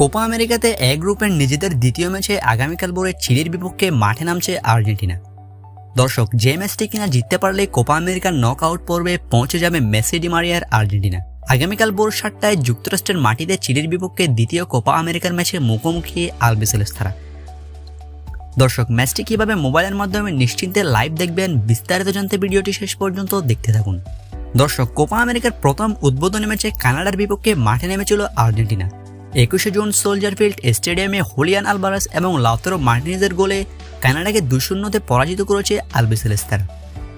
Copa আমেরিকাতে এ গ্রুপের নিজেদের দ্বিতীয় ম্যাচে আগামীকাল ভোরে চিলির বিপক্ষে মাঠে নামছে আর্জেন্টিনা। দর্শক, যে ম্যাচটি কিনা জিততে পারলে কোপা আমেরিকার নক আউট পর্বে পৌঁছে যাবে মেসি ডিমারিয়ার আর্জেন্টিনা। আগামীকাল ভোর সাতটায় যুক্তরাষ্ট্রের মাটিতে চিলির বিপক্ষে দ্বিতীয় কোপা আমেরিকার ম্যাচে মুখোমুখি আলবিসেলেস্তারা দর্শক, ম্যাচটি কীভাবে মোবাইলের মাধ্যমে নিশ্চিন্তে লাইভ দেখবেন বিস্তারিত জানতে ভিডিওটি শেষ পর্যন্ত দেখতে থাকুন। দর্শক, কোপা আমেরিকার প্রথম উদ্বোধনী ম্যাচে কানাডার বিপক্ষে মাঠে নেমেছিল আর্জেন্টিনা। একুশে জুন সোলজার ফিল্ড স্টেডিয়ামে হোলিয়ান আলবারাস এবং লাউতারো মার্টিনেজের গোলে কানাডাকে দুই শূন্যতে পরাজিত করেছে আলবিসেলেস্তারা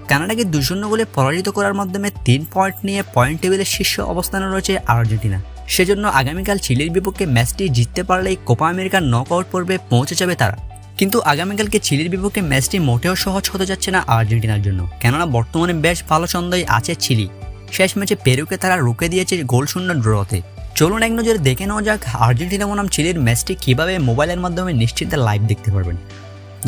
কানাডাকে দুই শূন্য গোলে পরাজিত করার মাধ্যমে তিন পয়েন্ট নিয়ে পয়েন্ট টেবিলের শীর্ষ অবস্থানে রয়েছে আর্জেন্টিনা। সেজন্য আগামীকাল চিলির বিপক্ষে ম্যাচটি জিততে পারলেই কোপা আমেরিকার নক আউট পর্বে পৌঁছে যাবে তারা। কিন্তু আগামীকালকে চিলির বিপক্ষে ম্যাচটি মোটেও সহজ হতে যাচ্ছে না আর্জেন্টিনার জন্য। কেননা বর্তমানে বেশ ভালো ছন্দই আছে চিলি। শেষ ম্যাচে পেরুকে তারা রুখে দিয়েছে গোল শূন্য ড্রতে। চলুন এক নজরে দেখে নেওয়া যাক আর্জেন্টিনা বনাম চিলির ম্যাচটি কীভাবে মোবাইলের মাধ্যমে নিশ্চিন্তে লাইভ দেখতে পারবেন।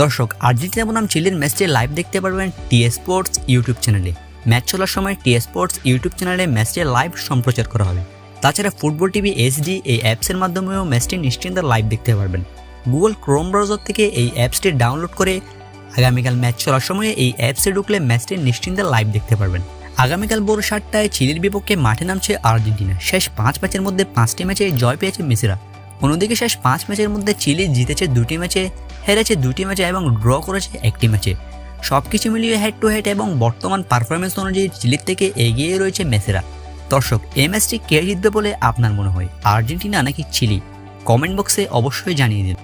দর্শক, আর্জেন্টিনা বনাম চিলির ম্যাচটি লাইভ দেখতে পারবেন টি স্পোর্টস ইউটিউব চ্যানেলে। ম্যাচ চলার সময় টি স্পোর্টস ইউটিউব চ্যানেলে ম্যাচটি লাইভ সম্প্রচার করা হবে। তাছাড়া ফুটবল টিভি এইচডি এই অ্যাপসের মাধ্যমেও ম্যাচটি নিশ্চিন্তে লাইভ দেখতে পারবেন। গুগল ক্রোম ব্রাউজার থেকে এই অ্যাপসটি ডাউনলোড করে আগামীকাল ম্যাচ চলার সময় এই অ্যাপসে ঢুকলে ম্যাচটি নিশ্চিন্তে লাইভ দেখতে পারবেন। আগামীকাল ভোর সাতটায় চিলির বিপক্ষে মাঠে নামছে আর্জেন্টিনা। শেষ পাঁচ ম্যাচের মধ্যে পাঁচটি ম্যাচে জয় পেয়েছে মেসিরা। অন্যদিকে শেষ পাঁচ ম্যাচের মধ্যে চিলি জিতেছে দুটি ম্যাচে, হেরেছে দুটি ম্যাচে এবং ড্র করেছে একটি ম্যাচে। সব কিছু মিলিয়ে হেড টু হেড এবং বর্তমান পারফরমেন্স অনুযায়ী চিলির থেকে এগিয়ে রয়েছে মেসেরা। দর্শক, এই ম্যাচটি কে জিতবে বলে আপনার মনে হয়? আর্জেন্টিনা নাকি চিলি? কমেন্ট বক্সে অবশ্যই জানিয়ে দিন।